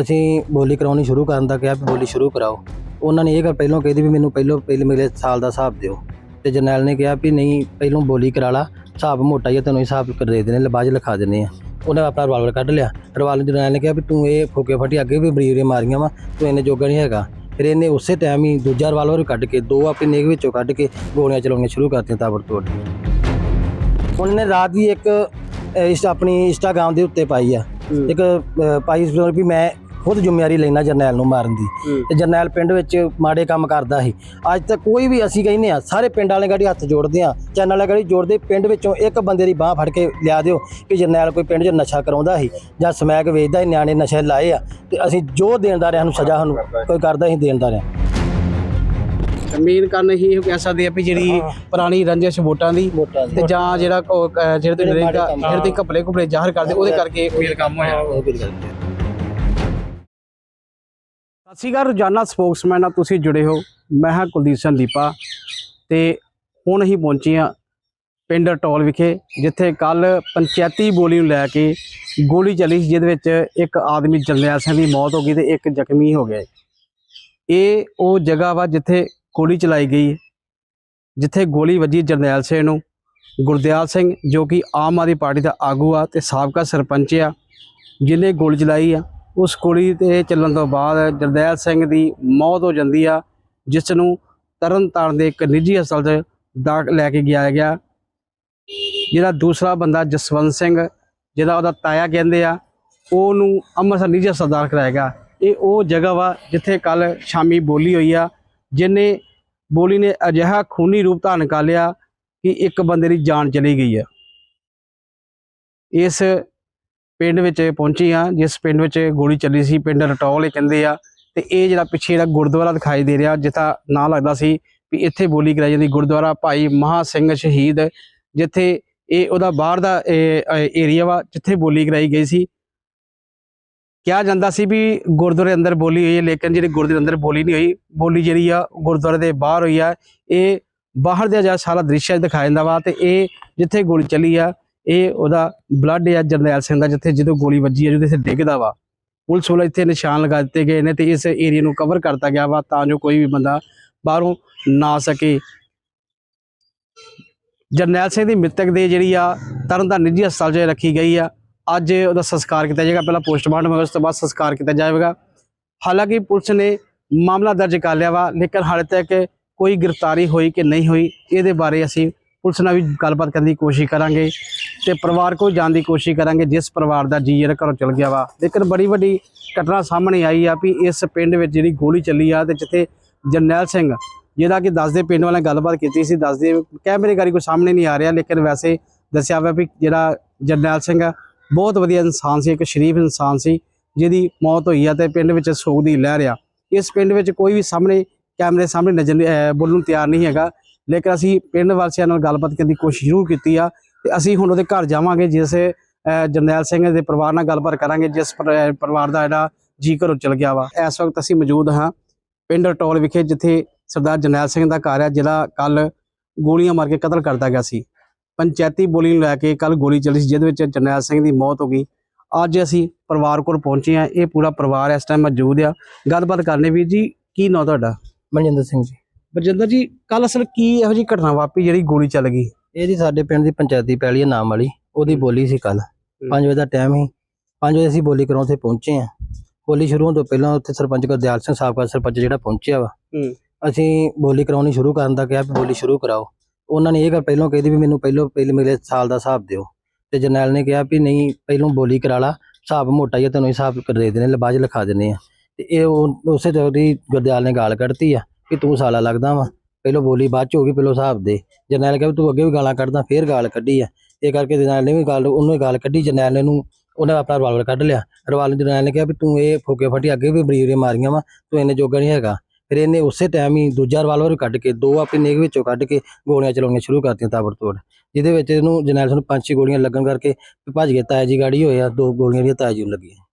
ਅਸੀਂ ਬੋਲੀ ਕਰਾਉਣੀ ਸ਼ੁਰੂ ਕਰਨ ਦਾ ਕਿਹਾ ਵੀ ਬੋਲੀ ਸ਼ੁਰੂ ਕਰਾਓ। ਉਹਨਾਂ ਨੇ ਇਹ ਗੱਲ ਪਹਿਲਾਂ ਕਹੀ ਦੀ ਵੀ ਮੈਨੂੰ ਪਹਿਲੋਂ ਪਹਿਲੇ ਮੇਰੇ ਸਾਲ ਦਾ ਹਿਸਾਬ ਦਿਓ। ਤੇ ਜਰਨੈਲ ਨੇ ਕਿਹਾ ਵੀ ਨਹੀਂ ਪਹਿਲੋਂ ਬੋਲੀ ਕਰਾ ਲਾ ਹਿਸਾਬ ਮੋਟਾ ਜਿਹਾ ਤੈਨੂੰ ਹਿਸਾਬ ਕਰ ਦੇ ਦੇਣੇ ਬਾਅਦ ਲਿਖਾ ਦਿੰਦੇ ਆ। ਉਹਨੇ ਆਪਣਾ ਰਿਵਾਲਵਰ ਕੱਢ ਲਿਆ। ਰਿਵਾਲਵਰ ਜਰਨੈਲ ਨੇ ਕਿਹਾ ਵੀ ਤੂੰ ਇਹ ਫੋਕੇ ਫਟੀ ਅੱਗੇ ਵੀ ਬਰੀਰੇ ਮਾਰੀਆਂ ਵਾ ਤੂੰ ਇਹਨੇ ਜੋਗਾ ਨਹੀਂ ਹੈਗਾ। ਫਿਰ ਇਹਨੇ ਉਸੇ ਟਾਈਮ ਹੀ ਦੂਜਾ ਰਿਵਾਲਵਰ ਕੱਢ ਕੇ ਦੋ ਆਪਣੇ ਨੇਗ ਵਿੱਚੋਂ ਕੱਢ ਕੇ ਗੋਲੀਆਂ ਚਲਾਉਣੀਆਂ ਸ਼ੁਰੂ ਕਰਤੀਆਂ ਤਾਬੜਤੋੜ। ਹੁਣ ਇਹਨੇ ਰਾਤ ਦੀ ਇੱਕ ਇਸ ਆਪਣੀ ਇੰਸਟਾਗ੍ਰਾਮ ਦੇ ਉੱਤੇ ਪਾਈ ਆ। ਇੱਕ ਪਾਈ ਵੀ ਮੈਂ ਖੁਦ ਜ਼ਿੰਮੇਵਾਰੀ ਲੈਣਾ ਜਰਨੈਲ ਨੂੰ ਮਾਰਨ ਦੀ। ਤੇ ਜਰਨੈਲ ਪਿੰਡ ਵਿੱਚ ਮਾੜੇ ਕੰਮ ਕਰਦਾ ਸੀ। ਅੱਜ ਤੱਕ ਕੋਈ ਵੀ ਅਸੀਂ ਕਹਿੰਦੇ ਆ ਸਾਰੇ ਪਿੰਡ ਵਾਲੇ ਗਾੜੀ ਹੱਥ ਜੋੜਦੇ ਆ ਚੈਨਲ ਵਾਲੇ ਗਾੜੀ ਜੋੜਦੇ ਪਿੰਡ ਵਿੱਚੋਂ ਇੱਕ ਬੰਦੇ ਦੀ ਬਾਹ ਫੜ ਕੇ ਲਿਆ ਦਿਓ ਕਿ ਜਰਨੈਲ ਕੋਈ ਪਿੰਡ 'ਚ ਨਸ਼ਾ ਕਰਾਉਂਦਾ ਸੀ ਜਾਂ ਸਮੈਕ ਵੇਚਦਾ ਸੀ ਨਿਆਣੇ ਨਸ਼ੇ ਲਾਏ ਆ। ਤੇ ਅਸੀਂ ਜੋ ਦੇਣਦਾਰ ਸਾਨੂੰ ਸਜ਼ਾ ਸਾਨੂੰ ਕੋਈ ਕਰਦਾ ਸੀ ਦੇਣਦਾਰ ਆ ਮੇਨ ਕਾਰਨ ਇਹੀ ਇਹ ਕਹਿ ਸਕਦੇ ਆ ਵੀ ਜਿਹੜੀ ਪੁਰਾਣੀ ਰੰਜਿਸ਼ ਵੋਟਾਂ ਦੀ ਦੀ। ਤੇ ਜਾਂ ਜਿਹੜਾ ਕੋ- ਜਿਹੜੇ ਤੇ ਨਰੇਗਾ ਜਿਹੜੇ ਤੇ ਘਪਲੇ ਘੁਪਲੇ ਜ਼ਾਹਰ ਕਰਦੇ ਉਹਦੇ ਕਰਕੇ ਮੇਨ ਕੰਮ ਹੋਇਆ। ਹੈ। ਸਤਿ ਸ਼੍ਰੀ ਅਕਾਲ, ਰੋਜ਼ਾਨਾ ਸਪੋਕਸਮੈਨ ਆ, ਤੁਸੀਂ ਜੁੜੇ ਹੋ। ਮੈਂ ਹਾਂ ਕੁਲਦੀਪ ਸਿੰਘ ਦੀਪਾ ਤੇ ਹੁਣ ਅਸੀਂ ਪਹੁੰਚੇ ਹਾਂ ਪਿੰਡ ਟੋਲ ਵਿਖੇ, ਜਿੱਥੇ ਕੱਲ ਪੰਚਾਇਤੀ ਬੋਲੀ ਨੂੰ ਲੈ ਕੇ ਗੋਲੀ ਚੱਲੀ ਸੀ, ਜਿਹਦੇ ਵਿੱਚ ਇੱਕ ਆਦਮੀ ਜਰਨੈਲ ਸਿੰਘ ਦੀ ਮੌਤ ਹੋ ਗਈ ਤੇ ਇੱਕ ਜ਼ਖਮੀ ਹੋ ਗਿਆ। ਇਹ ਉਹ ਜਗ੍ਹਾ ਵਾ ਜਿੱਥੇ ਗੋਲੀ ਚਲਾਈ ਗਈ, ਜਿੱਥੇ ਗੋਲੀ ਵੱਜੀ ਜਰਨੈਲ ਸਿੰਘ ਨੂੰ। ਗੁਰਦਿਆਲ ਸਿੰਘ, ਜੋ ਕਿ ਆਮ ਆਦਮੀ ਪਾਰਟੀ ਦਾ ਆਗੂ ਆ ਤੇ ਸਾਬਕਾ ਸਰਪੰਚ ਆ, ਜਿਹਨੇ ਗੋਲੀ ਚਲਾਈ ਆ। ਉਸ ਕੁੜੀ ਤੇ ਚੱਲਣ ਤੋਂ ਬਾਅਦ ਜਰਨੈਲ ਸਿੰਘ ਦੀ ਮੌਤ ਹੋ ਜਾਂਦੀ ਆ, ਜਿਸ ਨੂੰ ਤਰਨਤਾਰਨ ਦੇ ਇੱਕ ਨਿੱਜੀ ਹਸਪਤਾਲ 'ਚ ਦਾਖ, ਲੈ ਕੇ ਗਿਆ ਗਿਆ। ਜਿਹੜਾ ਦੂਸਰਾ ਬੰਦਾ ਜਸਵੰਤ ਸਿੰਘ, ਜਿਹਦਾ ਉਹਦਾ ਤਾਇਆ ਕਹਿੰਦੇ ਆ, ਉਹਨੂੰ ਅੰਮ੍ਰਿਤਸਰ ਨਿੱਜੀ ਹਸਪਤਾਲ ਦਾਖਲ ਕਰਾਇਆ ਗਿਆ। ਇਹ ਉਹ ਜਗ੍ਹਾ ਵਾ ਜਿੱਥੇ ਕੱਲ ਸ਼ਾਮੀ ਬੋਲੀ ਹੋਈ ਆ, ਜਿਨੇ ਬੋਲੀ ਨੇ ਅਜਿਹਾ ਖੂਨੀ ਰੂਪ ਧਾਰਨ ਕਰ ਲਿਆ ਕਿ ਇੱਕ ਬੰਦੇ ਦੀ ਜਾਨ ਚਲੀ ਗਈ ਆ। ਇਸ ਪਿੰਡ ਵਿੱਚ ਪਹੁੰਚੀ ਆ ਜਿਸ ਪਿੰਡ ਵਿੱਚ ਗੋਲੀ ਚੱਲੀ ਸੀ, ਪਿੰਡ ਰਟੌਲ ਇਹ ਕਹਿੰਦੇ ਆ। ਤੇ ਇਹ ਜਿਹੜਾ ਪਿੱਛੇ ਜਿਹੜਾ ਗੁਰਦੁਆਰਾ ਦਿਖਾਈ ਦੇ ਰਿਹਾ, ਜਿੱਥਾ ਨਾਂ ਲੱਗਦਾ ਸੀ ਵੀ ਇੱਥੇ ਬੋਲੀ ਕਰਾਈ ਜਾਂਦੀ, ਗੁਰਦੁਆਰਾ ਭਾਈ ਮਹਾ ਸਿੰਘ ਸ਼ਹੀਦ, ਜਿੱਥੇ ਇਹ ਉਹਦਾ ਬਾਹਰ ਦਾ ਏਰੀਆ ਵਾ, ਜਿੱਥੇ ਬੋਲੀ ਕਰਾਈ ਗਈ ਸੀ। ਕਿਹਾ ਜਾਂਦਾ ਸੀ ਵੀ ਗੁਰਦੁਆਰੇ ਅੰਦਰ ਬੋਲੀ ਹੋਈ ਹੈ, ਲੇਕਿਨ ਜਿਹੜੀ ਗੁਰਦੁਆਰੇ ਅੰਦਰ ਬੋਲੀ ਨਹੀਂ ਹੋਈ, ਬੋਲੀ ਜਿਹੜੀ ਆ ਗੁਰਦੁਆਰੇ ਦੇ ਬਾਹਰ ਹੋਈ ਆ। ਇਹ ਬਾਹਰ ਦਾ ਜਿਹੜਾ ਸਾਰਾ ਦ੍ਰਿਸ਼ ਦਿਖਾਇਆ ਜਾਂਦਾ ਵਾ, ਤੇ ਇਹ ਜਿੱਥੇ ਗੋਲੀ ਚੱਲੀ ਆ ਇਹ ਉਹਦਾ ਬਲੱਡ ਆ ਜਰਨੈਲ ਸਿੰਘ ਦਾ, ਜਿੱਥੇ ਜਦੋਂ ਗੋਲੀ ਵੱਜੀ ਆ, ਜਿਹਦੇ ਇੱਥੇ ਡਿੱਗਦਾ ਵਾ। ਪੁਲਿਸ ਵੱਲੋਂ ਇੱਥੇ ਨਿਸ਼ਾਨ ਲਗਾ ਦਿੱਤੇ ਗਏ ਨੇ ਤੇ ਇਸ ਏਰੀਆ ਨੂੰ ਕਵਰ ਕਰਤਾ ਗਿਆ ਵਾ ਤਾਂ ਜੋ ਕੋਈ ਵੀ ਬੰਦਾ ਬਾਹਰੋਂ ਨਾ ਆ ਸਕੇ। ਜਰਨੈਲ ਸਿੰਘ ਦੀ ਮ੍ਰਿਤਕ ਦੇ ਜਿਹੜੀ ਆ ਤਰਨਤਾਰਨ ਨਿੱਜੀ ਹਸਪਤਾਲ 'ਚ ਰੱਖੀ ਗਈ ਆ। ਅੱਜ ਉਹਦਾ ਸੰਸਕਾਰ ਕੀਤਾ ਜਾਏਗਾ। ਪਹਿਲਾਂ ਪੋਸਟਮਾਰਟਮ ਹੋਗਾ ਉਸ ਤੋਂ ਬਾਅਦ ਸੰਸਕਾਰ ਕੀਤਾ ਜਾਵੇਗਾ। ਹਾਲਾਂਕਿ ਪੁਲਿਸ ਨੇ ਮਾਮਲਾ ਦਰਜ ਕਰ ਲਿਆ ਵਾ, ਲੇਕਿਨ ਹਾਲੇ ਤੱਕ ਕੋਈ ਗ੍ਰਿਫਤਾਰੀ ਹੋਈ ਕਿ ਨਹੀਂ ਹੋਈ, ਇਹਦੇ ਬਾਰੇ ਅਸੀਂ ਪੁਲਿਸ ਨਾਲ ਵੀ ਗੱਲਬਾਤ ਕਰਨ ਦੀ ਕੋਸ਼ਿਸ਼ ਕਰਾਂਗੇ ਤੇ ਪਰਿਵਾਰ ਕੋਲ ਜਾਣ ਦੀ ਕੋਸ਼ਿਸ਼ ਕਰਾਂਗੇ, ਜਿਸ ਪਰਿਵਾਰ ਦਾ ਜੀ ਜਿਹੜਾ ਘਰੋਂ ਚਲ ਗਿਆ ਵਾ। ਲੇਕਿਨ ਬੜੀ ਵੱਡੀ ਘਟਨਾ ਸਾਹਮਣੇ ਆਈ ਆ ਵੀ ਇਸ ਪਿੰਡ ਵਿੱਚ ਜਿਹੜੀ ਗੋਲੀ ਚੱਲੀ ਆ ਤੇ ਜਿੱਥੇ ਜਰਨੈਲ ਸਿੰਘ, ਜਿਹੜਾ ਕਿ ਦੱਸਦੇ ਪਿੰਡ ਵਾਲਿਆਂ ਗੱਲਬਾਤ ਕੀਤੀ ਸੀ, ਦੱਸਦੇ ਕੈਮਰੇ ਗਾਰੀ ਕੋਈ ਸਾਹਮਣੇ ਨਹੀਂ ਆ ਰਿਹਾ, ਲੇਕਿਨ ਵੈਸੇ ਦੱਸਿਆ ਹੋਇਆ ਵੀ ਜਿਹੜਾ ਜਰਨੈਲ ਸਿੰਘ ਬਹੁਤ ਵਧੀਆ ਇਨਸਾਨ ਸੀ, ਇੱਕ ਸ਼ਰੀਫ ਇਨਸਾਨ ਸੀ, ਜਿਹਦੀ ਮੌਤ ਹੋਈ ਆ ਤੇ ਪਿੰਡ ਵਿੱਚ ਸੋਗ ਦੀ ਲਹਿਰ ਆ। ਇਸ ਪਿੰਡ ਵਿੱਚ ਕੋਈ ਵੀ ਸਾਹਮਣੇ ਕੈਮਰੇ ਸਾਹਮਣੇ ਨਜ਼ਰ ਬੋਲਣ ਨੂੰ ਤਿਆਰ ਨਹੀਂ ਹੈਗਾ। ਲੇਕਿਨ ਅਸੀਂ ਪਿੰਡ ਵਾਸੀਆਂ ਨਾਲ ਗੱਲਬਾਤ ਕਰਨ ਦੀ ਕੋਸ਼ਿਸ਼ ਜ਼ਰੂਰ ਕੀਤੀ ਆ ਤੇ ਅਸੀਂ ਹੁਣ ਉਹਦੇ ਘਰ ਜਾਵਾਂਗੇ, ਜਿਸ ਜਰਨੈਲ ਸਿੰਘ ਦੇ ਪਰਿਵਾਰ ਨਾਲ ਗੱਲਬਾਤ ਕਰਾਂਗੇ, ਜਿਸ ਪਰ- ਪਰਿਵਾਰ ਦਾ ਜਿਹੜਾ ਜੀ ਘਰੋਂ ਚਲ ਗਿਆ ਵਾ। ਇਸ ਵਕਤ ਅਸੀਂ ਮੌਜੂਦ ਹਾਂ ਪਿੰਡ ਟੋਲ ਵਿਖੇ, ਜਿੱਥੇ ਸਰਦਾਰ ਜਰਨੈਲ ਸਿੰਘ ਦਾ ਘਰ ਹੈ ਜਿਹੜਾ ਕੱਲ ਗੋਲੀਆਂ ਮਾਰ ਕੇ ਕਤਲ ਕਰਤਾ ਗਿਆ ਸੀ। ਪੰਚਾਇਤੀ ਬੋਲੀ ਨੂੰ ਲੈ ਕੇ ਕੱਲ ਗੋਲੀ ਚੱਲੀ ਸੀ, ਜਿਹਦੇ ਵਿੱਚ ਜਰਨੈਲ ਸਿੰਘ ਦੀ ਮੌਤ ਹੋ ਗਈ। ਅੱਜ ਅਸੀਂ ਪਰਿਵਾਰ ਕੋਲ ਪਹੁੰਚੇ ਆ ਇਹ ਪੂਰਾ ਪਰਿਵਾਰ ਇਸ ਟਾਈਮ ਮੌਜੂਦ ਆ। ਗੱਲਬਾਤ ਕਰਨੇ ਵੀਰ ਜੀ, ਕੀ ਨਾਂ ਤੁਹਾਡਾ? ਮਨਜਿੰਦਰ ਸਿੰਘ ਜੀ। ਬਰਜਿੰਦਰ ਜੀ ਕੱਲ ਅਸਲ ਕੀ ਇਹੋ ਜੀ ਘਟਨਾ ਵਾਪਰੀ ਜਿਹੜੀ ਗੋਲੀ ਚੱਲ ਗਈ? ਇਹ ਜੀ ਸਾਡੇ ਪਿੰਡ ਦੀ ਪੰਚਾਇਤੀ ਪੈਲੀ ਹੈ ਨਾਮ ਵਾਲੀ। ਉਹਦੀ ਬੋਲੀ ਸੀ ਕੱਲ 5 ਵਜੇ ਦਾ ਟਾਈਮ ਸੀ। 5 ਵਜੇ ਅਸੀਂ ਬੋਲੀ ਕਰਾਉਣ ਉੱਥੇ ਪਹੁੰਚੇ ਆ। ਬੋਲੀ ਸ਼ੁਰੂ ਹੋਣ ਤੋਂ ਪਹਿਲਾਂ ਉੱਥੇ ਸਰਪੰਚ ਗੁਰਦਿਆਲ ਸਿੰਘ ਸਾਬਕਾ ਸਰਪੰਚ ਜਿਹੜਾ ਪਹੁੰਚਿਆ ਵਾ। ਹੂੰ। ਅਸੀਂ ਬੋਲੀ ਕਰਾਉਣੀ ਸ਼ੁਰੂ ਕਰਨ ਦਾ ਕਿਹਾ ਵੀ ਬੋਲੀ ਸ਼ੁਰੂ ਕਰਾਓ। ਉਹਨਾਂ ਨੇ ਇਹ ਗੱਲ ਪਹਿਲਾਂ ਕਹੀ ਦੀ ਵੀ ਮੈਨੂੰ ਪਹਿਲੋਂ ਪਹਿਲੇ ਮੇਰੇ ਸਾਲ ਦਾ ਹਿਸਾਬ ਦਿਓ। ਤੇ ਜਰਨੈਲ ਨੇ ਕਿਹਾ ਵੀ ਨਹੀਂ ਪਹਿਲੋਂ ਬੋਲੀ ਕਰਾ ਲਾ। ਹਿਸਾਬ ਮੋਟਾ ਜਿਹਾ ਤੈਨੂੰ ਹਿਸਾਬ ਕਰ ਦੇ ਦੇਣੇ 'ਚ ਲਿਖਾ ਦਿੰਦੇ ਆ। ਤੇ ਇਹ ਉਹ- ਉਸੇ ਚੌਧਰੀ ਗੁਰਦਿਆਲ ਨੇ ਗਾਲ ਕੱਢਤੀ ਆ। ਕਿ ਤੂੰ ਸਾਲਾ ਲੱਗਦਾ ਵਾ। ਪਹਿਲੋਂ ਬੋਲੀ ਬਾਅਦ ਚ ਹੋ ਗਈ, ਪਹਿਲੋਂ ਹਿਸਾਬ ਦੇ। ਜਰਨੈਲ ਕਹਿੰਦਾ, ਤੂੰ ਅੱਗੇ ਵੀ ਗਾਲਾਂ ਕੱਢਦਾ, ਫੇਰ ਗਾਲ ਕੱਢੀ ਆ। ਇਹ ਕਰਕੇ ਜਰਨੈਲ ਨੇ ਵੀ ਗੱਲ, ਉਹਨੂੰ ਵੀ ਗਾਲ ਕੱਢੀ। ਜਰਨੈਲ ਨੇ ਨੂੰ ਉਹਨੇ ਆਪਣਾ ਰਿਵਾਲਵਰ ਕੱਢ ਲਿਆ। ਰਿਵਾਲਵਰ ਜਰਨੈਲ ਨੇ ਕਿਹਾ ਵੀ ਤੂੰ ਇਹ ਫੋਕੇ ਫਟੀ ਅੱਗੇ ਵੀ ਬਰੀਰੇ ਮਾਰੀਆਂ ਵਾ, ਤੂੰ ਇਹਨੇ ਜੋਗਾ ਨਹੀਂ ਹੈਗਾ। ਫਿਰ ਇਹਨੇ ਉਸੇ ਟਾਈਮ ਹੀ ਦੂਜਾ ਰਿਵਾਲਵਰ ਕੱਢ ਕੇ, ਦੋ ਆਪਣੀ ਨੇਗ ਵਿੱਚੋਂ ਕੱਢ ਕੇ ਗੋਲੀਆਂ ਚਲਾਉਣੀਆਂ ਸ਼ੁਰੂ ਕਰਤੀਆਂ ਤਾਬੜਤੋੜ। ਜਿਹਦੇ ਵਿੱਚ ਇਹਨੂੰ ਜਰਨੈਲ ਨੂੰ ਪੰਜ ਛੇ ਗੋਲੀਆਂ ਲੱਗਣ ਕਰਕੇ ਵੀ ਭੱਜ ਗਿਆ ਤਾਇਆ ਜੀ ਗਾੜੀ ਹੋਇਆ ਦੋ ਗੋਲੀਆਂ ਜਿਹੜੀਆਂ ਤਾਇਆ ਜੀ ਨੂੰ ਲੱਗੀਆਂ।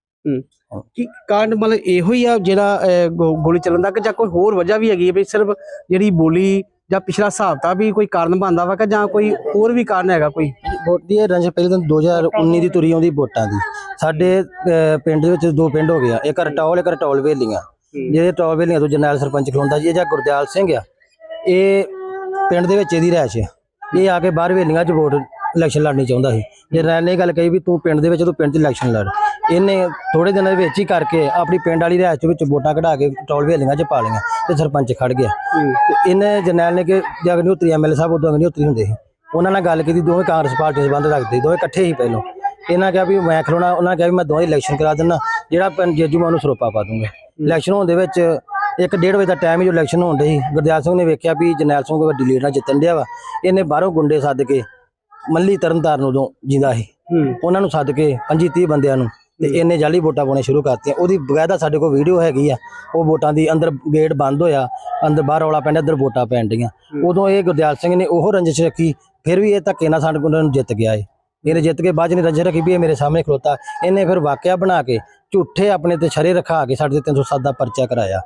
ਕੀ ਕਾਰਨ ਮਤਲਬ ਇਹੋ ਹੀ ਆ ਜਿਹੜਾ ਗੋਲੀ ਚੱਲਣ ਦਾ ਕਿ ਜਾਂ ਕੋਈ ਹੋਰ ਵਜ੍ਹਾ ਵੀ ਹੈਗੀ ਹੈ ਵੀ ਸਿਰਫ ਜਿਹੜੀ ਬੋਲੀ ਜਾਂ ਪਿਛਲਾ ਹਿਸਾਬ ਤਾਂ ਵੀ ਕੋਈ ਕਾਰਨ ਬਣਦਾ ਵਾ ਕਿ ਜਾਂ ਕੋਈ ਹੋਰ ਵੀ ਕਾਰਨ ਹੈਗਾ ਕੋਈ? ਵੋਟ ਦੀ ਰੰਜ ਪਹਿਲੇ ਤਾਂ 2019 ਦੀ ਤੁਰੀ ਆਉਂਦੀ ਵੋਟਾਂ ਦੀ। ਸਾਡੇ ਪਿੰਡ ਦੇ ਵਿੱਚ ਦੋ ਪਿੰਡ ਹੋ ਗਿਆ ਇੱਕ ਰਟੌਲ ਇੱਕ ਰਟੌਲ ਵੇਲੀਆਂ। ਜਿਹੜੇ ਰਟੌਲ ਵੇਲੀਆਂ ਤੋਂ ਜਰਨੈਲ ਸਰਪੰਚ ਖਲੋਂਦਾ ਜੀ ਜਾਂ ਗੁਰਦਿਆਲ ਸਿੰਘ ਆ। ਇਹ ਪਿੰਡ ਦੇ ਵਿੱਚ ਇਹਦੀ ਰਹਿਸ਼ ਹੈ ਇਹ ਆ ਕੇ ਬਾਹਰ ਵੇਲੀਆਂ 'ਚ ਵੋਟ ਇਲੈਕਸ਼ਨ ਲੜਨੀ ਚਾਹੁੰਦਾ ਸੀ। ਜਰਨੈਲ ਨੇ ਗੱਲ ਕਹੀ ਵੀ ਤੂੰ ਪਿੰਡ ਦੇ ਵਿੱਚ ਤੂੰ ਪਿੰਡ 'ਚ ਇਲੈਕਸ਼ਨ ਲੜ। ਇਹਨੇ ਥੋੜੇ ਦਿਨਾਂ ਦੇ ਵਿੱਚ ਹੀ ਕਰਕੇ ਆਪਣੀ ਪਿੰਡ ਵਾਲੀ ਰਹਿਸ਼ ਦੇ ਵਿੱਚ ਵੋਟਾਂ ਕਢਾ ਕੇ ਰਟੌਲ ਵੇਲੀਆਂ 'ਚ ਪਾ ਲਈਆਂ ਤੇ ਸਰਪੰਚ ਖੜ ਗਿਆ। ਤੇ ਇਹਨੇ ਜਰਨੈਲ ਨੇ ਕਿ ਜਗ ਨਿਉਤਰੀ ਐਮਐਲਏ ਸਾਹਿਬ ਉਦੋਂ ਨਿਉਤਰੀ ਹੁੰਦੇ ਸੀ ਉਹਨਾਂ ਨਾਲ ਗੱਲ ਕੀਤੀ ਦੋਵੇਂ ਕਾਂਗਰਸ ਪਾਰਟੀ ਦੇ ਸੰਬੰਧ ਰੱਖਦੇ ਦੋਵੇਂ ਇਕੱਠੇ ਹੀ ਪਹਿਲੋਂ। ਇਹਨਾਂ ਕਿਹਾ ਵੀ ਮੈਂ ਖਲੋਣਾ ਉਹਨਾਂ ਕਿਹਾ ਵੀ ਮੈਂ ਦੋਵੇਂ ਇਲੈਕਸ਼ਨ ਕਰਾ ਦਿੰਦਾ ਜਿਹੜਾ ਜੇਜੂ ਮੈਂ ਉਹਨੂੰ ਸਰੋਪਾ ਪਾ ਦੂੰਗਾ। ਇਲੈਕਸ਼ਨ ਹੋਣ ਦੇ ਵਿੱਚ ਇੱਕ ਡੇਢ ਵਜੇ ਦਾ ਟਾਈਮ ਹੀ ਜੋ ਇਲੈਕਸ਼ਨ ਹੋਣ ਦੇ ਸੀ ਗੁਰਦਿਆਲ ਸਿੰਘ ਨੇ ਵੇਖਿਆ ਵੀ ਜਰਨੈਲ ਸਿੰਘ ਵੱਡੀ ਲੀਡ ਨਾਲ ਜਿੱਤਣ ਡਿਆ ਵਾ। ਇਹਨੇ ਬਾਹਰੋਂ ਗੁੰਡੇ ਸੱਦ ਕੇ ਮੱਲੀ ਤਰਨਤਾਰਨ ਉਦੋਂ ਜਿੰਦਾ ਸੀ। ਉਹਨਾਂ ਨੂੰ ਸੱਦ ਕੇ 25 30 ਬੰਦਿਆਂ ਨੂੰ ਤੇ ਇਹਨੇ ਜਾਲੀ ਵੋਟਾਂ ਪਾਉਣੇ ਸ਼ੁਰੂ ਕਰਤੀਆਂ। ਉਹਦੀ ਬਕਾਇਦਾ ਸਾਡੇ ਕੋਲ ਵੀਡੀਓ ਹੈਗੀ ਆ। ਉਹ ਵੋਟਾਂ ਦੀ ਅੰਦਰ ਗੇਟ ਬੰਦ ਹੋਇਆ ਅੰਦਰ ਬਾਹਰ ਰੌਲਾ ਪੈਂਦਾ ਅੰਦਰ ਵੋਟਾਂ ਪੈਣ ਡੀਆਂ ਉਦੋਂ ਇਹ ਗੁਰਦਿਆਲ ਸਿੰਘ ਨੇ ਉਹ ਰੰਜਿਸ਼ ਰੱਖੀ ਫਿਰ ਵੀ ਇਹ ਧੱਕੇ ਨਾਲ ਸਾਡੇ ਕੋਲ ਜਿੱਤ ਗਿਆ ਏ। ਇਹਨੇ ਜਿੱਤ ਕੇ ਬਾਅਦ ਨੇ ਰੰਜਿਸ਼ ਰੱਖੀ ਵੀ ਇਹ ਮੇਰੇ ਸਾਹਮਣੇ ਖਲੋਤਾ। ਇਹਨੇ ਫਿਰ ਵਾਕਿਆ ਬਣਾ ਕੇ ਝੂਠੇ ਆਪਣੇ ਤੇ ਛਰੇ ਰਖਾ ਕੇ ਸਾਡੇ ਤੇ 307 ਦਾ ਪਰਚਾ ਕਰਾਇਆ।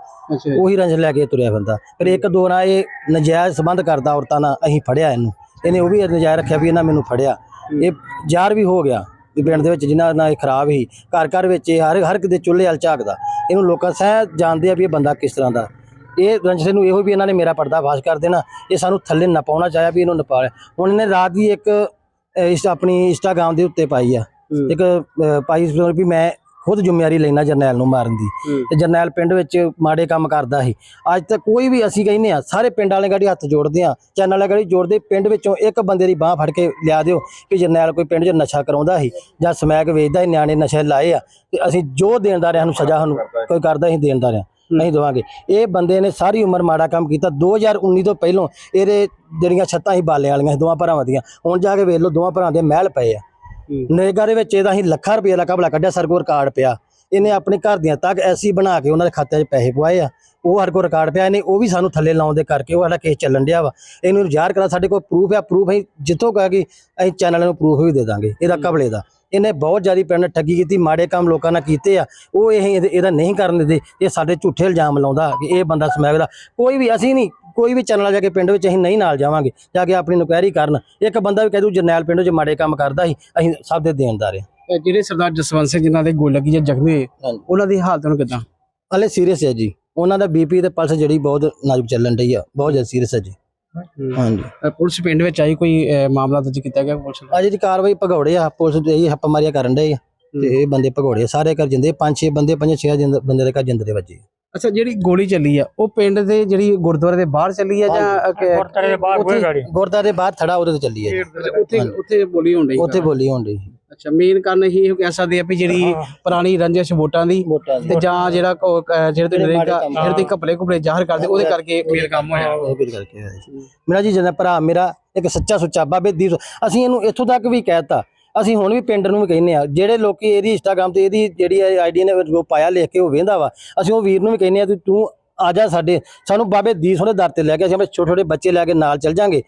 ਉਹੀ ਰੰਜ ਲੈ ਕੇ ਤੁਰਿਆ ਫਿਰਦਾ। ਫਿਰ ਇੱਕ ਦੋ ਨਾਲ ਇਹ ਨਜਾਇਜ਼ ਸੰਬੰਧ ਕਰਦਾ ਔਰਤਾਂ ਨਾਲ ਅਸੀਂ ਫੜਿਆ ਇਹਨੂੰ। ਇਹਨੇ ਉਹ ਵੀ ਨਜਾਇਜ਼ ਰੱਖਿਆ ਵੀ ਇਹਨਾਂ ਮੈਨੂੰ ਫੜਿਆ। ਇਹ ਜ਼ਾਰ ਵੀ ਹੋ ਗਿਆ। ਵੀ ਪਿੰਡ ਦੇ ਵਿੱਚ ਜਿਨ੍ਹਾਂ ਨਾਲ ਇਹ ਖਰਾਬ ਸੀ ਘਰ ਘਰ ਵਿੱਚ ਇਹ ਹਰ ਹਰ ਕਿਤੇ ਚੁੱਲ੍ਹੇ ਵੱਲ ਝਾਕਦਾ। ਇਹਨੂੰ ਲੋਕਾਂ ਸਹਿ ਜਾਣਦੇ ਆ ਵੀ ਇਹ ਬੰਦਾ ਕਿਸ ਤਰ੍ਹਾਂ ਦਾ। ਇਹ ਰੰਜਿਸ਼ ਨੂੰ ਇਹੋ ਵੀ ਇਹਨਾਂ ਨੇ ਮੇਰਾ ਪਰਦਾ ਫਾਸ਼ ਕਰ ਦੇਣਾ। ਇਹ ਸਾਨੂੰ ਥੱਲੇ ਨਪਾਉਣਾ ਚਾਹਿਆ ਵੀ ਇਹਨੂੰ ਨਪਾ ਲਿਆ ਹੁਣ ਇਹਨੇ ਰਾਤ ਦੀ ਇੱਕ ਇਸ ਆਪਣੀ ਇੰਸਟਾਗ੍ਰਾਮ ਦੇ ਉੱਤੇ ਪਾਈ ਆ। ਹੂੰ। ਇੱਕ ਪਾਈ ਵੀ ਮੈਂ ਖੁਦ ਜ਼ਿੰਮੇਵਾਰੀ ਲੈਣਾ ਜਰਨੈਲ ਨੂੰ ਮਾਰਨ ਦੀ। ਤੇ ਜਰਨੈਲ ਪਿੰਡ ਵਿੱਚ ਮਾੜੇ ਕੰਮ ਕਰਦਾ ਸੀ। ਅੱਜ ਤੱਕ ਕੋਈ ਵੀ ਅਸੀਂ ਕਹਿੰਦੇ ਆ ਸਾਰੇ ਪਿੰਡ ਵਾਲੇ ਗਾੜੀ ਹੱਥ ਜੋੜਦੇ ਆ ਚੈਨਲ ਵਾਲੇ ਗਾੜੀ ਜੋੜਦੇ ਪਿੰਡ ਵਿੱਚੋਂ ਇੱਕ ਬੰਦੇ ਦੀ ਬਾਹ ਫੜ ਕੇ ਲਿਆ ਦਿਓ ਕਿ ਜਰਨੈਲ ਕੋਈ ਪਿੰਡ 'ਚ ਨਸ਼ਾ ਕਰਾਉਂਦਾ ਸੀ ਜਾਂ ਸਮੈਕ ਵੇਚਦਾ ਸੀ ਨਿਆਣੇ ਨਸ਼ੇ ਲਾਏ ਆ। ਤੇ ਅਸੀਂ ਜੋ ਦੇਣਦਾਰਿਆਂ ਨੂੰ ਸਜ਼ਾ ਸਾਨੂੰ ਕੋਈ ਕਰਦਾ ਅਸੀਂ ਦੇਣਦਾਰਿਆਂ ਨਹੀਂ ਦਵਾਂਗੇ। ਇਹ ਬੰਦੇ ਨੇ ਸਾਰੀ ਉਮਰ ਮਾੜਾ ਕੰਮ ਕੀਤਾ। 2019 ਤੋਂ ਪਹਿਲਾਂ ਇਹਦੇ ਜਿਹੜੀਆਂ ਛੱਤਾਂ ਹੀ ਬਾਲੇ ਵਾਲੀਆਂ ਸੀ ਦੋਵਾਂ ਭਰਾਵਾਂ ਦੀਆਂ। ਹੁਣ ਜਾ ਕੇ ਵੇਖ ਲਓ ਦੋਵਾਂ ਭਰਾਵਾਂ ਦੇ ਮਹਿਲ ਪਏ ਆ। ਨਰੇਗਾ ਦੇ ਵਿੱਚ ਇਹਦਾ ਅਸੀਂ ਲੱਖਾਂ ਰੁਪਏ ਦਾ ਕਬਲਾ ਕੱਢਿਆ ਸਰਕੋ ਰਿਕਾਰਡ ਪਿਆ। ਇਹਨੇ ਆਪਣੇ ਘਰ ਦੀਆਂ ਤੱਕ ਐਸੀ ਬਣਾ ਕੇ ਉਹਨਾਂ ਦੇ ਖਾਤਿਆਂ 'ਚ ਪੈਸੇ ਪਵਾਏ ਆ। ਉਹ ਸਾਡੇ ਕੋਲ ਰਿਕਾਰਡ ਪਿਆ ਇਹਨੇ ਉਹ ਵੀ ਸਾਨੂੰ ਥੱਲੇ ਲਾਉਣ ਦੇ ਕਰਕੇ ਉਹ ਸਾਡਾ ਕੇਸ ਚੱਲਣ ਡਿਆ ਵਾ। ਇਹਨੂੰ ਜ਼ਾਹਰ ਕਰਾ ਸਾਡੇ ਕੋਲ ਪ੍ਰੂਫ ਆ ਪ੍ਰੂਫ ਅਸੀਂ ਜਿੱਥੋਂ ਕਹਾਂ ਕਿ ਅਸੀਂ ਚੈਨਲ ਨੂੰ ਪ੍ਰੂਫ ਵੀ ਦੇ ਦਾਂਗੇ ਇਹਦਾ ਕਬਲੇ ਦਾ। ਇਹਨੇ ਬਹੁਤ ਜ਼ਿਆਦਾ ਪਿੰਡ ਠੱਗੀ ਕੀਤੀ ਮਾੜੇ ਕੰਮ ਲੋਕਾਂ ਨਾਲ ਕੀਤੇ ਆ। ਉਹ ਇਹ ਇਹਦੇ- ਨਹੀਂ ਕਰਨ ਦਿੰਦੇ ਇਹ ਸਾਡੇ ਝੂਠੇ ਇਲਜ਼ਾਮ ਲਾਉਂਦਾ ਕਿ ਇਹ ਬੰਦਾ ਸਮੈਕ ਦਾ। ਕੋਈ ਵੀ ਅਸੀਂ ਨਹੀਂ ਕੋਈ ਵੀ ਚੈਨਲ ਜਾ ਕੇ ਪਿੰਡ ਵਿੱਚ ਅਸੀਂ ਨਹੀਂ ਨਾਲ ਜਾਵਾਂਗੇ ਜਾ ਕੇ ਆਪਣੀ ਨੁਕੈਰੀ ਕਰਨ। ਇੱਕ ਬੰਦਾ ਵੀ ਕਹਿ ਦੂ ਜਰਨੈਲ ਪਿੰਡ 'ਚ ਮਾੜੇ ਕੰਮ ਕਰਦਾ ਸੀ ਅਸੀਂ ਸਭ ਦੇ ਦੇਣਦਾਰ ਆ ਜਿਹੜੇ ਸਰਦਾਰ ਜਸਵੰਤ ਸਿੰਘ ਜਿਨ੍ਹਾਂ ਦੇ ਗੋਲ ਲੱਗੀ ਜਾਂ ਜ਼ਖਮੀ ਹੋਏ ਉਹਨਾਂ ਦੀ ਹਾਲਤ ਹੁਣ ਕਿਦਾਂ? ਹਲੇ ਸੀਰੀਅਸ ਹੈ ਜੀ। ਉਹਨਾਂ ਦਾ ਬੀਪੀ ਤੇ ਪਲਸ ਜਿਹੜੀ ਬਹੁਤ ਨਾਜ਼ੁਕ ਚੱਲਣ ਡਈ ਆ ਬਹੁਤ ਜ਼ਿਆਦਾ ਸੀਰੀਅਸ ਹੈ ਜੀ। ਹਾਂਜੀ। ਪੁਲਿਸ ਪਿੰਡ ਵਿੱਚ ਆਈ ਕੋਈ ਮਾਮਲਾ ਦਰਜ ਕੀਤਾ ਗਿਆ ਪੁਲਿਸ ਨੇ? ਅੱਜ ਦੀ ਕਾਰਵਾਈ ਭਗੌੜੇ ਆ ਪੁਲਿਸ ਤੇ ਇਹ ਹੱਪਾਮਾਰੀਆਂ ਕਰਨ ਡਏ ਆ। ਤੇ ਇਹ ਬੰਦੇ ਭਗੌੜੇ ਸਾਰੇ ਘਰ ਜਿੰਦੇ ਪੰਜ ਛੇ ਬੰਦੇ ਪੰਜ ਛੇ ਬੰਦੇ ਦੇ ਘਰ ਜਿੰਦ ਦੇ ਵੱਜੇ ਅੱਛਾ ਜਿਹੜੀ ਗੋਲੀ ਚੱਲੀ ਆ ਉਹ ਪਿੰਡ ਦੇ ਜਿਹੜੀ ਗੁਰਦੁਆਰੇ ਦੇ ਬਾਹਰ ਚੱਲੀ ਆ ਜਾਂ ਗੁਰਦੁਆਰੇ ਦੇ ਬਾਹਰ ਉੱਥੇ ਗੁਰਦਾਰੇ ਬਾਹਰ ਥੜਾ ਉਹਦੇ ਤੇ ਚੱਲੀ ਜੀ। ਉੱਥੇ ਉੱਥੇ ਬੋਲੀ ਹੋਣ ਡਈ ਉੱਥੇ ਬੋਲੀ ਹੋਣ ਡਈ। ਅੱਛਾ ਮੇਨ ਕਾਰਨ ਇਹ ਇਹ ਕਹਿ ਸਕਦੇ ਆ ਵੀ ਜਿਹੜੀ ਪੁਰਾਣੀ ਰੰਜਿਸ਼ ਵੋਟਾਂ ਦੀ ਤੇ ਜਾਂ ਜਿਹੜਾ ਜਿਹੜੇ ਤੇ ਨਰੇਗਾ ਜਿਹੜੇ ਤੇ ਕਪੜੇ ਕੁਪੜੇ ਜ਼ਾਹਰ ਕਰਦੇ ਉਹਦੇ ਕਰਕੇ ਮੇਨ ਕੰਮ ਹੋਇਆ। ਉਹ ਫਿਰ ਕਰਕੇ ਮੇਰਾ ਜੀ ਜਨਾ ਭਰਾ ਮੇਰਾ ਇੱਕ ਸੱਚਾ ਸੁੱਚਾ ਬਾਬੇ ਦੀਪ ਅਸੀਂ ਇਹਨੂੰ ਇੱਥੋਂ ਤੱਕ ਵੀ ਕਹਿਤਾ ਅਸੀਂ ਹੁਣ ਵੀ ਪਿੰਡ ਨੂੰ ਵੀ ਕਹਿੰਨੇ ਆ ਜਿਹੜੇ ਲੋਕੀ ਇਹਦੀ ਇੰਸਟਾਗ੍ਰam ਤੇ ਇਹਦੀ ਜਿਹੜੀ ਆਈਡੀ ਨੇ ਜੋ ਪਾਇਆ ਲਿਖ ਕੇ ਉਹ ਵੇਂਦਾ ਵਾ, ਅਸੀਂ ਉਹ ਵੀਰ ਨੂੰ ਵੀ ਕਹਿੰਨੇ ਆ ਤੂੰ ਤੂੰ ਆ ਜਾ ਸਾਡੇ, ਸਾਨੂੰ ਬਾਬੇ ਦੀਪ ਦੇ ਦਰ ਤੇ ਲੈ ਕੇ ਅਸੀਂ ਆਪਣੇ ਛੋਟੇ ਛੋਟੇ ਬੱਚੇ ਲੈ ਕੇ ਨਾਲ ਚੱਲ ਜਾਾਂਗੇ।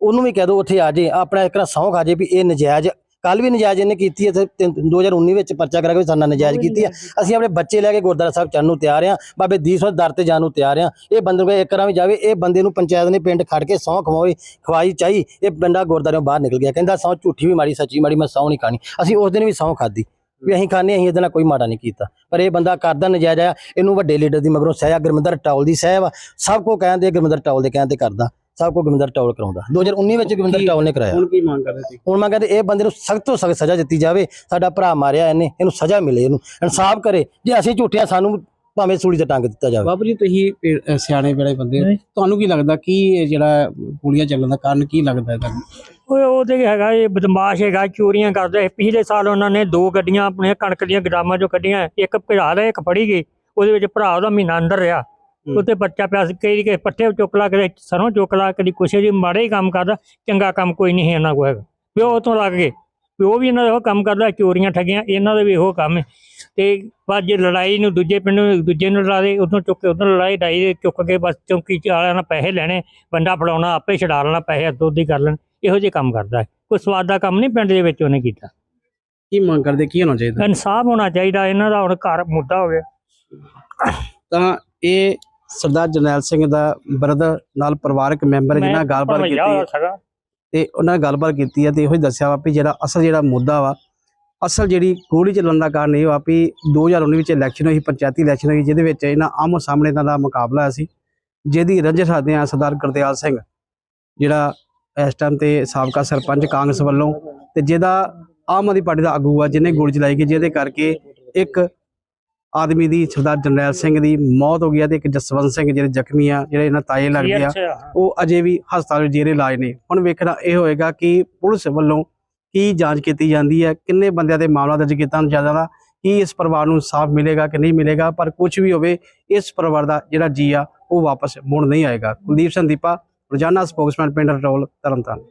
ਉਹਨੂੰ ਵੀ ਕਹਿ ਦੋ, ਉੱਥੇ ਆ ਜੇ, ਆਪਣਾ ਇੱਕ ਨਾ ਸਹੁੰ ਖਾ ਜੇ ਵੀ ਇਹ ਨਜਾਇਜ਼ ਕੱਲ ਵੀ ਨਜਾਇਜ਼ ਇਹਨੇ ਕੀਤੀ ਤਿੰਨ- 2019 ਵਿੱਚ ਪਰਚਾ ਕਰਾ ਕੇ ਸਾਡਾ ਨਜਾਇਜ਼ ਕੀਤੀ ਹੈ। ਅਸੀਂ ਆਪਣੇ ਬੱਚੇ ਲੈ ਕੇ ਗੁਰਦੁਆਰਾ ਸਾਹਿਬ ਚੜਨ ਨੂੰ ਤਿਆਰ ਆ ਬਾਬੇ ਦੀਪ ਦੇ ਦਰ ਤੇ ਜਾਣ ਨੂੰ ਤਿਆਰ ਆ ਇਹ ਬੰਦੇ ਨੂੰ ਇੱਕ ਰਾਂ ਵੀ ਜਾਵੇ ਇਹ ਬੰਦੇ ਨੂੰ ਪੰਚਾਇਤ ਨੇ ਪਿੰਡ ਖੜ ਕੇ ਸਹੁੰ ਖਵਾਈ ਖਵਾਈ ਚਾਹੀ ਇਹ ਬੰਦਾ ਗੁਰਦੁਆਰਿਓਂ ਬਾਹਰ ਨਿਕਲ ਗਿਆ। ਕਹਿੰਦਾ ਸਹੁੰ ਝੂਠੀ ਵੀ ਮਾੜੀ ਸੱਚੀ ਮਾੜੀ ਮੈਂ ਸਹੁੰ ਨਹੀਂ ਖਾਣੀ। ਅਸੀਂ ਉਸ ਦਿਨ ਵੀ ਸਹੁੰ ਖਾਦੀ ਵੀ ਅਸੀਂ ਖਾਣੇ ਅਸੀਂ ਇਹਦੇ ਨਾਲ ਕੋਈ ਮਾੜਾ ਨਹੀਂ ਕੀਤਾ। ਪਰ ਇਹ ਬੰਦਾ ਕਰਦਾ ਨਜਾਇਜ਼ ਆ ਇਹਨੂੰ ਵੱਡੇ ਲੀਡਰ ਦੀ ਮਗਰੋਂ ਸਹਿ ਆ ਗੁਰਮਿੰਦਰ ਟੌਲ ਦੀ ਸਹਿ ਵਾ ਸਭ ਕੋ ਕਹਿੰਦੇ ਗੁਰਮਿੰਦਰ ਟੌਲ ਦੇ ਕਹਿਣ ਤੇ ਕਰਦਾ। ਸਭ ਕੋ ਗੁਰਮਿੰਦਰ ਟੌਲ ਕਰਾਉਂਦਾ। 2019 ਵਿੱਚ ਗੁਰਮਿੰਦਰ ਟੌਲ ਨੇ ਕਰਾਇਆ। ਹੁਣ ਕੀ ਮੰਗ ਕਰਦੇ ਸੀ ਹੁਣ ਮੈਂ ਕਹਿੰਦੇ ਇਹ ਬੰਦੇ ਨੂੰ ਸਖਤ ਤੋਂ ਸਖਤ ਸਜ਼ਾ ਦਿੱਤੀ ਜਾਵੇ ਸਾਡਾ ਭਰਾ ਮਾਰਿਆ ਇਹਨੇ ਇਹਨੂੰ ਸਜ਼ਾ ਮਿਲੇ ਇਹਨੂੰ ਇਨਸਾਫ ਕਰੇ ਜੇ ਅਸੀਂ ਝੂਠਿਆ ਸਾਨੂੰ ਭਾਵੇਂ ਸੂਲੀ ਤੇ ਟੰਗ ਦਿੱਤਾ ਜਾਵੇ। ਬਾਬੂ ਜੀ ਤੁਸੀਂ ਸਿਆਣੇ ਵੇਲੇ ਬੰਦੇ ਹੋ। ਤੁਹਾਨੂੰ ਕੀ ਲੱਗਦਾ ਕੀ ਇਹ ਜਿਹੜਾ ਗੋਲੀਆਂ ਚੱਲਣ ਦਾ ਕਾਰਨ ਕੀ ਲੱਗਦਾ ਹੈ ਤੁਹਾਨੂੰ ਉਹ ਉਹ ਤੇ ਹੈਗਾ ਇਹ ਬਦਮਾਸ਼ ਹੈਗਾ ਚੋਰੀਆਂ ਕਰਦਾ। ਹੈ ਪਿਛਲੇ ਸਾਲ ਉਹਨਾਂ ਨੇ ਦੋ ਗੱਡੀਆਂ ਆਪਣੇ ਕਣਕ ਦੀਆਂ ਗਦਾਮਾਂ ਚੋਂ ਕੱਢੀਆਂ ਇੱਕ ਭਜਾ ਲਿਆ ਇੱਕ ਫੜੀ ਗਈ। ਉਹਦੇ ਵਿੱਚ ਭਰਾ ਉਹਦਾ ਮਹੀਨਾ ਅੰਦਰ ਰਿਹਾ। ਉੱਤੇ ਬੱਚਾ ਪਿਆ ਸੀ ਕਈ ਕੇ ਪੱਠੇ ਚੁੱਕ ਲਾ ਕਦੇ ਸਰੋਂ ਚੁੱਕ ਲਾ ਕਦੀ ਕੁਛ ਜੀ ਮਾੜੇ ਹੀ ਕੰਮ ਕਰਦਾ ਚੰਗਾ ਕੰਮ ਕੋਈ ਨਹੀਂ ਇਹਨਾਂ ਕੋਲ ਹੈਗਾ। ਵੀ ਉਹ ਤੋਂ ਲੱਗ ਗਏ। ਉਹ ਵੀ ਇਹਨਾਂ ਦਾ ਉਹ ਕੰਮ ਕਰਦਾ ਚੋਰੀਆਂ ਠੱਗੀਆਂ ਇਹਨਾਂ ਦਾ ਵੀ ਇਹੋ ਕੰਮ ਹੈ। ਤੇ ਬਸ ਜੇ ਲੜਾਈ ਨੂੰ ਦੂਜੇ ਪਿੰਡ ਨੂੰ ਦੂਜੇ ਨੂੰ ਲੜਾ ਦੇ ਉਦੋਂ ਚੁੱਕ ਕੇ ਉਦੋਂ ਲੜਾਈ ਡਾਈ ਦੇ ਚੁੱਕ ਕੇ ਬਸ ਚੌਂਕੀ ਵਾਲਿਆਂ ਨਾਲ ਪੈਸੇ ਲੈਣੇ ਬੰਦਾ ਫੜਾਉਣਾ ਆਪੇ ਛਡਾ ਲੈਣਾ ਪੈਸੇ ਦੁੱਧ ਹੀ ਕਰ ਲੈਣ ਇਹੋ ਜਿਹੇ ਕੰਮ ਕਰਦਾ ਹੈ। ਕੋਈ ਸਵਾਦ ਦਾ ਕੰਮ ਨਹੀਂ ਪਿੰਡ ਦੇ ਵਿੱਚ ਉਹਨੇ ਕੀਤਾ। ਕੀ ਮੰਗ ਕਰਦੇ ਕੀ ਹੋਣਾ ਚਾਹੀਦਾ? ਇਨਸਾਫ ਹੋਣਾ ਚਾਹੀਦਾ ਇਹਨਾਂ ਦਾ ਹੁਣ ਘਰ ਮੁੱਦਾ ਹੋ ਗਿਆ। ਤਾਂ ਇਹ ਸਰਦਾਰ ਜਰਨੈਲ ਸਿੰਘ ਦਾ ਬ੍ਰਦਰ ਨਾਲ ਪਰਿਵਾਰਕ ਮੈਂਬਰ ਜਿਹਨਾਂ ਨਾਲ ਗੱਲਬਾਤ ਕੀਤੀ ਹੈ। ਤੇ ਉਹਨਾਂ ਨੇ ਗੱਲਬਾਤ ਕੀਤੀ ਹੈ ਤੇ ਇਹੋ ਹੀ ਦੱਸਿਆ ਵਾ ਵੀ ਜਿਹੜਾ ਅਸਲ ਜਿਹੜਾ ਮੁੱਦਾ ਵਾ ਅਸਲ ਜਿਹੜੀ ਗੋਲੀ ਚੱਲਣ ਦਾ ਕਾਰਨ ਇਹ ਵਾ ਵੀ 2019 ਵਿੱਚ ਇਲੈਕਸ਼ਨ ਹੋਈ ਪੰਚਾਇਤੀ ਇਲੈਕਸ਼ਨ ਹੋਈ ਜਿਹਦੇ ਵਿੱਚ ਇਹਨਾਂ ਆਮੋ ਸਾਹਮਣੇ ਦਾ ਮੁਕਾਬਲਾ ਸੀ ਜਿਹਦੀ ਰੰਜਿਸ਼ ਰੱਖਦੇ ਆ ਸਰਦਾਰ ਗੁਰਦਿਆਲ ਸਿੰਘ ਜਿਹੜਾ ਇਸ ਟਾਈਮ ਤੇ ਸਾਬਕਾ ਸਰਪੰਚ ਕਾਂਗਰਸ ਵੱਲੋਂ ਤੇ ਜਿਹਦਾ ਆਮ ਆਦਮੀ ਪਾਰਟੀ ਦਾ ਆਗੂ ਆ ਜਿਹਨੇ ਗੋਲੀ ਚਲਾਈ ਗਈ ਜਿਹਦੇ ਕਰਕੇ ਇੱਕ ਆਦਮੀ ਦੀ ਸਰਦਾਰ ਜਰਨੈਲ ਸਿੰਘ ਦੀ ਮੌਤ ਹੋ ਗਈ ਆ ਤੇ ਇੱਕ ਜਸਵੰਤ ਸਿੰਘ ਜਿਹੜੇ ਜ਼ਖਮੀ ਆ ਜਿਹੜੇ ਇਹਨਾਂ ਤਾਏ ਲੱਗਦੇ ਆ ਉਹ ਅਜੇ ਵੀ ਹਸਪਤਾਲ ਵਿੱਚ ਜੇਰੇ ਇਲਾਜ ਨੇ। ਹੁਣ ਵੇਖਣਾ ਇਹ ਹੋਏਗਾ ਕਿ ਪੁਲਿਸ ਵੱਲੋਂ ਕੀ ਜਾਂਚ ਕੀਤੀ ਜਾਂਦੀ ਹੈ ਕਿੰਨੇ ਬੰਦਿਆਂ ਤੇ ਮਾਮਲਾ ਦਰਜ ਕੀਤਾ ਜਾਂਦਾ ਕੀ ਇਸ ਪਰਿਵਾਰ ਨੂੰ ਸਾਫ਼ ਮਿਲੇਗਾ ਕਿ ਨਹੀਂ ਮਿਲੇਗਾ ਪਰ ਕੁਝ ਵੀ ਹੋਵੇ ਇਸ ਪਰਿਵਾਰ ਦਾ ਜਿਹੜਾ ਜੀ ਆ ਉਹ ਵਾਪਸ ਮੁੜ ਨਹੀਂ ਆਏਗਾ। ਕੁਲਦੀਪ ਸੰਦੀਪਾ ਰੋਜ਼ਾਨਾ ਸਪੋਕਸਮੈਨ ਪਿੰਡ ਰਟੋਲ ਤਰਨਤਾਰਨ।